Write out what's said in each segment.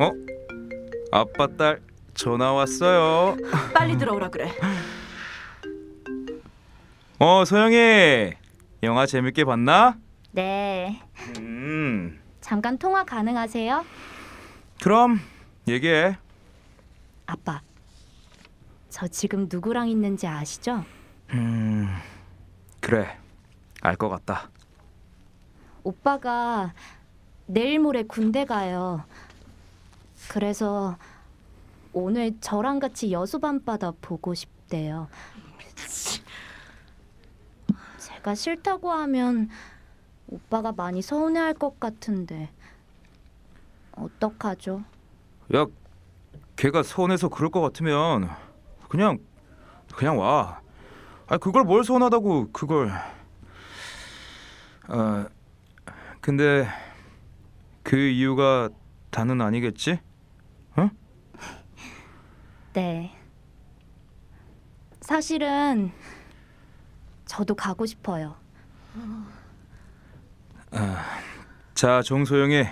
어? 아빠 딸 전화 왔어요. 빨리 들어오라 그래. 어 소영이 영화 재밌게 봤나? 네. 음 잠깐 통화 가능하세요? 그럼 얘기해. 아빠. 저 지금 누구랑 있는지 아시죠? 음 그래 알 것 같다. 오빠가 내일 모레 군대 가요. 그래서 오늘 저랑 같이 여수 밤바다 보고 싶대요. 제가 싫다고 하면 오빠가 많이 서운해할 것 같은데 어떡하죠? 야 걔가 서운해서 그럴 것 같으면 그냥 그냥 와. 아 그걸 뭘 서운하다고 그걸. 아 근데 그 이유가 다는 아니겠지? 네. 사실은 저도 가고 싶어요. 자 정소영이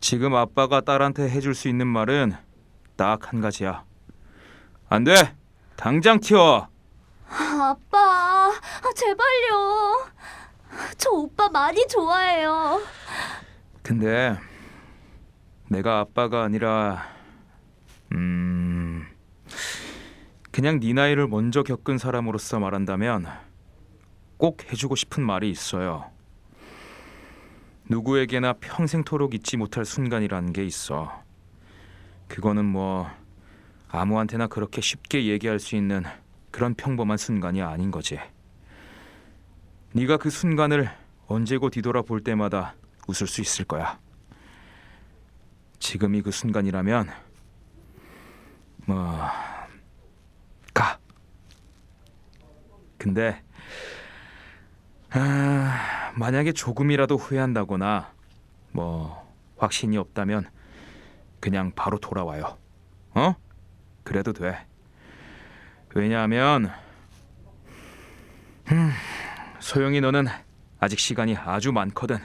지금 아빠가 딸한테 해줄 수 있는 말은 딱 한 가지야. 안 돼. 당장 튀어. 아빠, 아, 제발요. 저 오빠 많이 좋아해요. 근데 내가 아빠가 아니라 음 그냥 네 나이를 먼저 겪은 사람으로서 말한다면 꼭 해주고 싶은 말이 있어요. 누구에게나 평생토록 잊지 못할 순간이라는 게 있어. 그거는 뭐 아무한테나 그렇게 쉽게 얘기할 수 있는 그런 평범한 순간이 아닌 거지. 네가 그 순간을 언제고 뒤돌아볼 때마다 웃을 수 있을 거야. 지금이 그 순간이라면 뭐 가. 근데 아, 만약에 조금이라도 후회한다거나 뭐 확신이 없다면 그냥 바로 돌아와요. 어? 그래도 돼. 왜냐하면 음, 소영이 너는 아직 시간이 아주 많거든.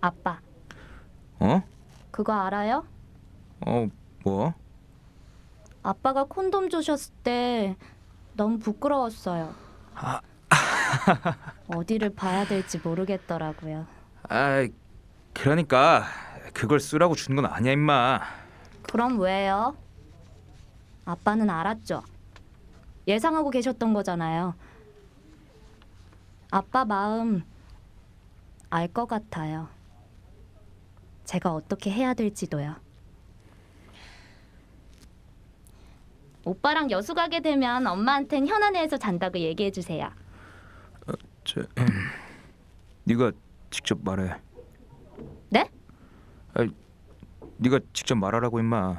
아빠, 어? 그거 알아요? 어, 뭐? 아빠가 콘돔 주셨을 때 너무 부끄러웠어요. 어디를 봐야 될지 모르겠더라고요. 아, 그러니까 그걸 쓰라고 준 건 아니야, 임마. 그럼 왜요? 아빠는 알았죠. 예상하고 계셨던 거잖아요. 아빠 마음 알 것 같아요. 제가 어떻게 해야 될지도요. 오빠랑 여수 가게 되면 엄마한텐 현안에서 잔다고 얘기해 주세요. 저, 네가 직접 말해. 네? 아, 네가 직접 말하라고, 임마.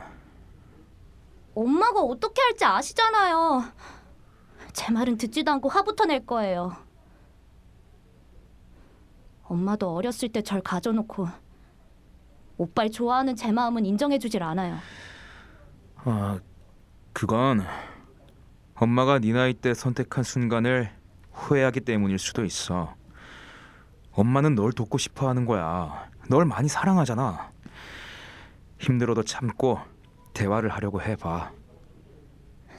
엄마가 어떻게 할지 아시잖아요. 제 말은 듣지도 않고 화부터 낼 거예요. 엄마도 어렸을 때 절 가져놓고 오빠를 좋아하는 제 마음은 인정해주질 않아요. 아, 그건 엄마가 네 나이 때 선택한 순간을 후회하기 때문일 수도 있어. 엄마는 널 돕고 싶어 하는 거야. 널 많이 사랑하잖아. 힘들어도 참고 대화를 하려고 해봐.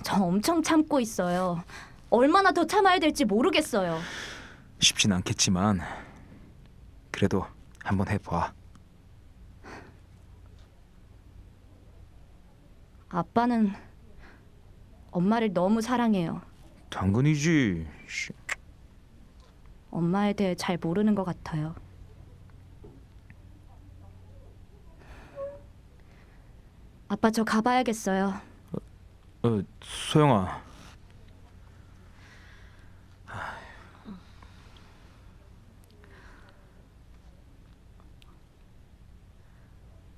저 엄청 참고 있어요. 얼마나 더 참아야 될지 모르겠어요. 쉽진 않겠지만 그래도 한번 해봐. 아빠는 엄마를 너무 사랑해요. 당근이지. 씨. 엄마에 대해 잘 모르는 것 같아요. 아빠 저 가봐야겠어요. 어, 소영아.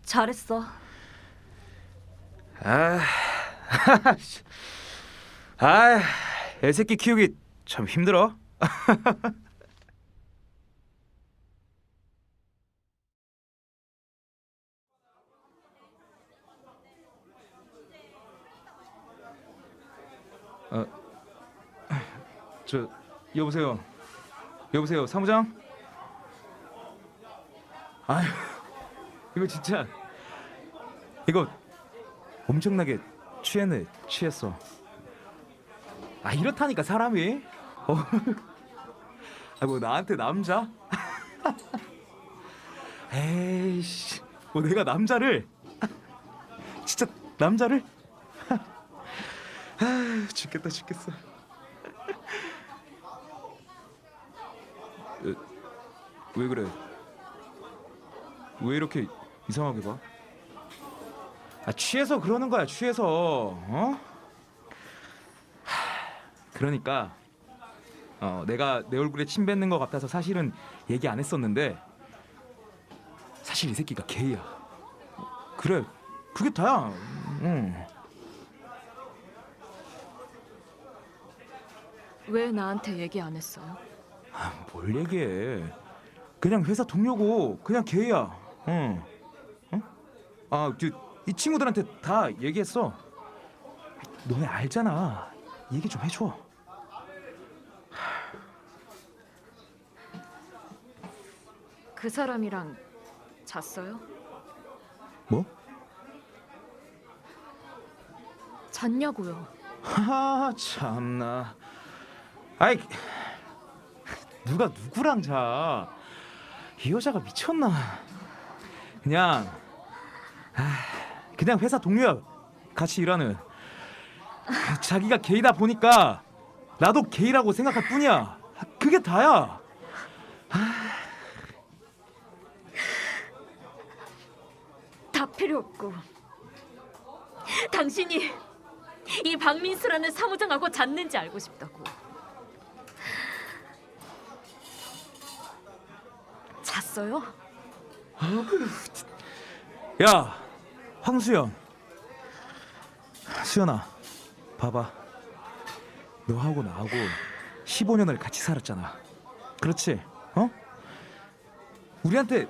잘했어. 아, 아, 애새끼 키우기 참 힘들어. 어, 저 여보세요. 여보세요, 사무장? 아유 이거 진짜 이거 엄청나게 취했네 취했어 아 이렇다니까 사람이? 어. 아뭐 나한테 남자? 에이씨. 뭐 내가 남자를? 진짜 남자를? 아 죽겠다 죽겠어. 에, 왜 그래? 왜 이렇게 이상하게 봐? 아 취해서 그러는 거야 취해서. 어? 하, 그러니까 어 내가 내 얼굴에 침 뱉는 것 같아서 사실은 얘기 안 했었는데 사실 이 새끼가 게이야 그래 그게 다야 응. 왜 나한테 얘기 안 했어요? 아, 뭘 얘기해 그냥 회사 동료고 그냥 게이야 응. 어? 아, 그, 이 친구들한테 다 얘기했어. 너네 알잖아. 얘기 좀 해줘. 그 사람이랑 잤어요? 뭐? 잤냐고요? 하 참나. 아이 누가 누구랑 자? 이 여자가 미쳤나? 그냥 아, 그냥 회사 동료야. 같이 일하는. 자기가 게이다 보니까 나도 게이라고 생각할 뿐이야. 그게 다야. 다 필요 없고 당신이 이 박민수라는 사무장하고 잤는지 알고 싶다고 잤어요? 야, 황수연. 수연아, 봐봐. 너하고 나하고 15년을 같이 살았잖아. 그렇지? 어? 우리한테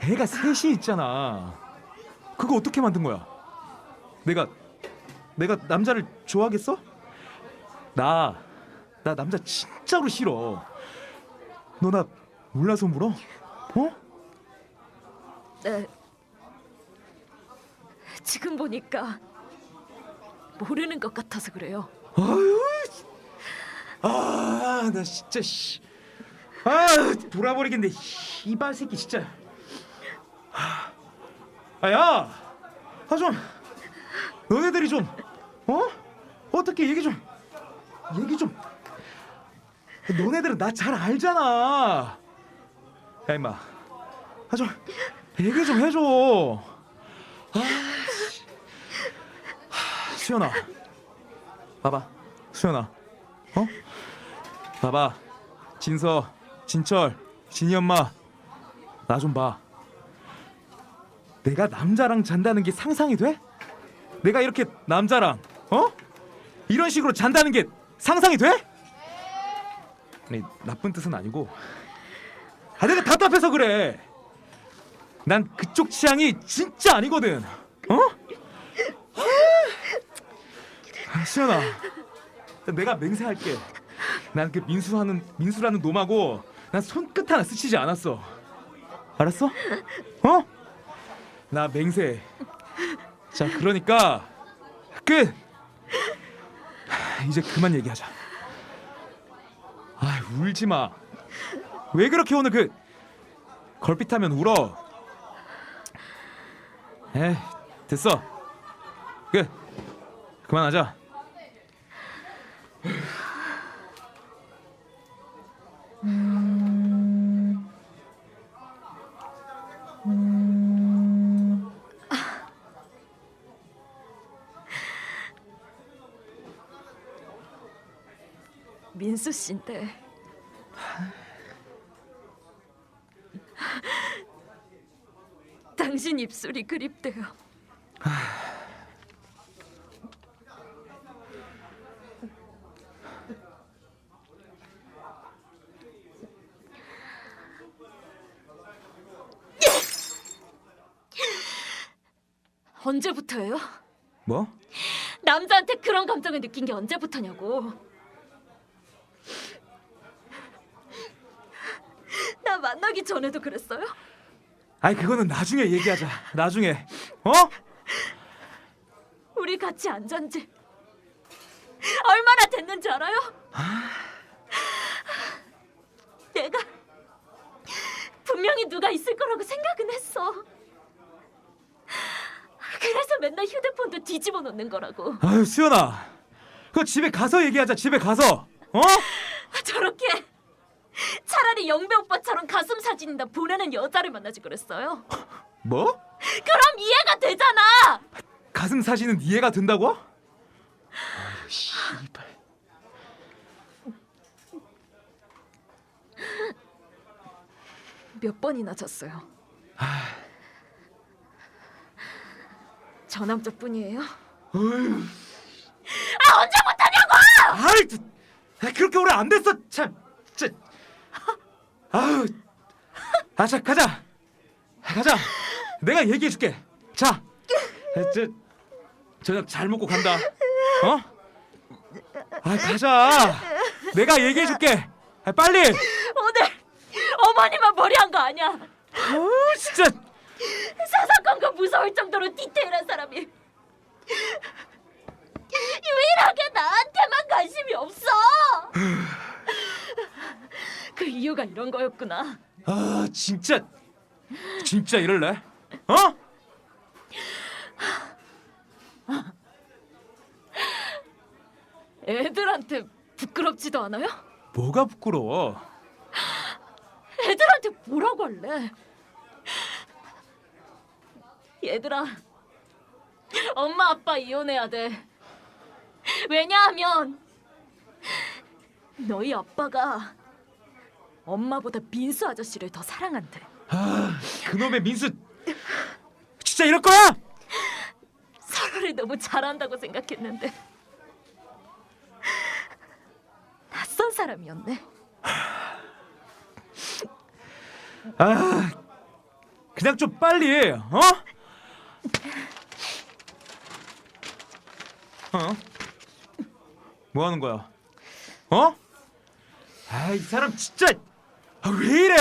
애가 셋이 있잖아. 그거 어떻게 만든 거야? 내가 내가 남자를 좋아하겠어? 나, 나 남자 진짜로 싫어. 너 나 몰라서 물어? 어? 네 지금 보니까 모르는 것 같아서 그래요 아유, 아, 나 진짜 씨, 아, 돌아버리겠네. 이발 새끼 진짜. 아, 야, 아 좀, 너네들이 좀, 어? 어떻게 얘기 좀, 얘기 좀. 너네들은 나 잘 알잖아. 야 임마, 아 좀, 얘기 좀 해줘. 아, 수연아. 봐봐 수연아 어? 봐봐 진서 진철 진이 엄마 나 좀 봐 내가 남자랑 잔다는 게 상상이 돼? 내가 이렇게 남자랑 어? 이런 식으로 잔다는 게 상상이 돼? 아니 나쁜 뜻은 아니고 아 내가 답답해서 그래 난 그쪽 취향이 진짜 아니거든 어? 아, 수연아, 내가 맹세할게. 난 그 민수하는 민수라는 놈하고 난 손끝 하나 스치지 않았어. 알았어? 어? 나 맹세. 자, 그러니까 끝. 하, 이제 그만 얘기하자. 아, 울지 마. 왜 그렇게 오늘 그 걸핏하면 울어? 에, 됐어. 끝. 그만하자. 민수 씨인데 당신 입술이 그립대요 언제부터예요? 뭐? 남자한테 그런 감정을 느낀 게 언제부터냐고. 나 만나기 전에도 그랬어요? 아이 그거는 나중에 얘기하자. 나중에. 어? 우리 같이 앉은 지 얼마나 됐는지 알아요? 내가 분명히 누가 있을 거라고 생각은 했어. 그래서 맨날 휴대폰도 뒤집어 놓는 거라고. 아유 수연아. 그거 집에 가서 얘기하자. 집에 가서. 어? 영배 오빠처럼 가슴 사진이나 보내는 여자를 만나지 그랬어요. 뭐? 그럼 이해가 되잖아. 가슴 사진은 이해가 된다고? 아유 씨발. 몇 번이나 졌어요. 저 남자뿐이에요. 아 언제 못하냐고! 아이, 저, 아, 그렇게 오래 안 됐어. 참. 아유, 아, 자 가자, 가자. 내가 얘기해 줄게. 자, 저 저녁 잘 먹고 간다. 어? 아, 가자. 내가 얘기해 줄게. 아, 빨리. 오늘 어머니만 머리한 거 아니야. 어, 진짜. 사사건건 무서울 정도로 디테일한 사람이 유일하게 나한테만 관심이 없어. 그 이유가 이런 거였구나. 아, 진짜. 진짜 이럴래? 어? 애들한테 부끄럽지도 않아요? 뭐가 부끄러워? 애들한테 뭐라고 할래? 얘들아, 엄마 아빠 이혼해야 돼. 왜냐하면 너희 아빠가 엄마보다 민수 아저씨를 더 사랑한대. 아, 그놈의 민수. 진짜 이럴 거야? 서로를 너무 잘한다고 생각했는데 낯선 사람이었네. 아, 그냥 좀 빨리, 어? 어? 뭐 하는 거야? 어? 아, 이 사람 진짜 아, 왜 이래?